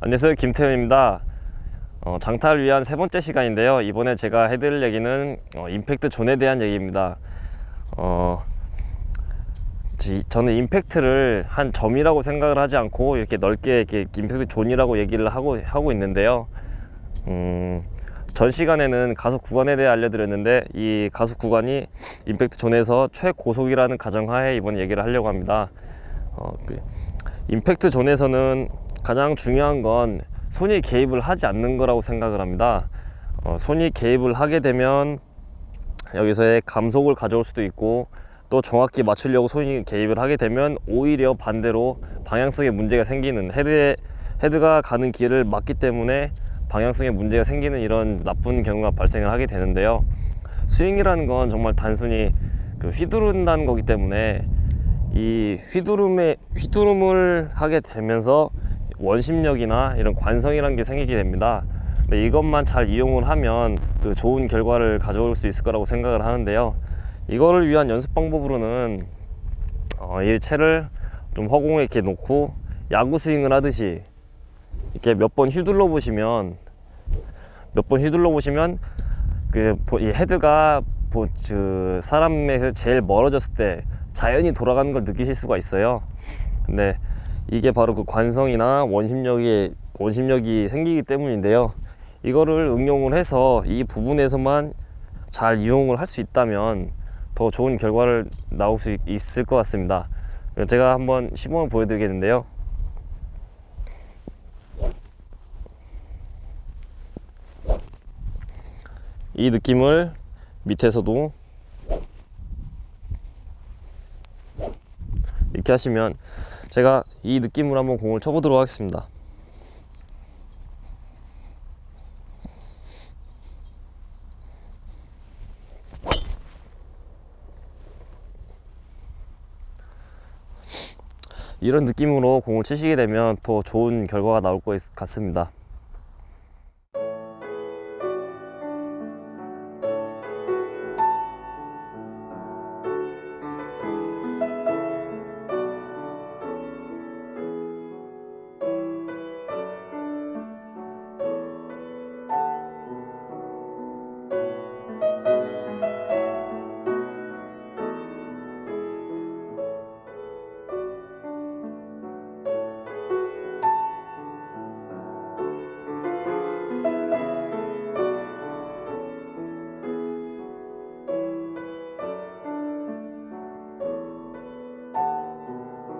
안녕하세요 김태현입니다. 어, 장타를 위한 세 번째 시간인데요. 이번에 제가 해드릴 얘기는 어, 임팩트 존에 대한 얘기입니다. 어, 지- 저는 임팩트를 한 점이라고 생각을 하지 않고 이렇게 넓게 이렇게 임팩트 존이라고 얘기를 하고 하고 있는데요. 음, 전 시간에는 가속 구간에 대해 알려드렸는데 이 가속 구간이 임팩트 존에서 최고속이라는 가정하에 이번 얘기를 하려고 합니다 어, 그, 임팩트 존에서는 가장 중요한 건 손이 개입을 하지 않는 거라고 생각을 합니다. 어, 손이 개입을 하게 되면 여기서의 감속을 가져올 수도 있고 또 정확히 맞추려고 손이 개입을 하게 되면 오히려 반대로 방향성에 문제가 생기는 헤드에 헤드가 가는 길을 막기 때문에 방향성에 문제가 생기는 이런 나쁜 경우가 발생을 하게 되는데요. 스윙이라는 건 정말 단순히 그 휘두른다는 거기 때문에 이 휘두름에 휘두름을 하게 되면서 원심력이나 이런 관성이라는 게 생기게 됩니다. 근데 이것만 잘 이용을 하면 그 좋은 결과를 가져올 수 있을 거라고 생각을 하는데요. 이거를 위한 연습 방법으로는 어, 이 채를 좀 허공에 이렇게 놓고 야구 스윙을 하듯이 이렇게 몇 번 휘둘러 보시면 몇 번 휘둘러 보시면 그이 헤드가 뭐, 그 사람에서 제일 멀어졌을 때 자연히 돌아가는 걸 느끼실 수가 있어요. 근데 이게 바로 그 관성이나 원심력이 원심력이 생기기 때문인데요. 이거를 응용을 해서 이 부분에서만 잘 이용을 할 수 있다면 더 좋은 결과를 나올 수 있을 것 같습니다. 제가 한번 시범을 보여드리겠는데요. 이 느낌을 밑에서도 이렇게 하시면 제가 이 느낌으로 한번 공을 쳐보도록 하겠습니다. 이런 느낌으로 공을 치시게 되면 더 좋은 결과가 나올 것 같습니다.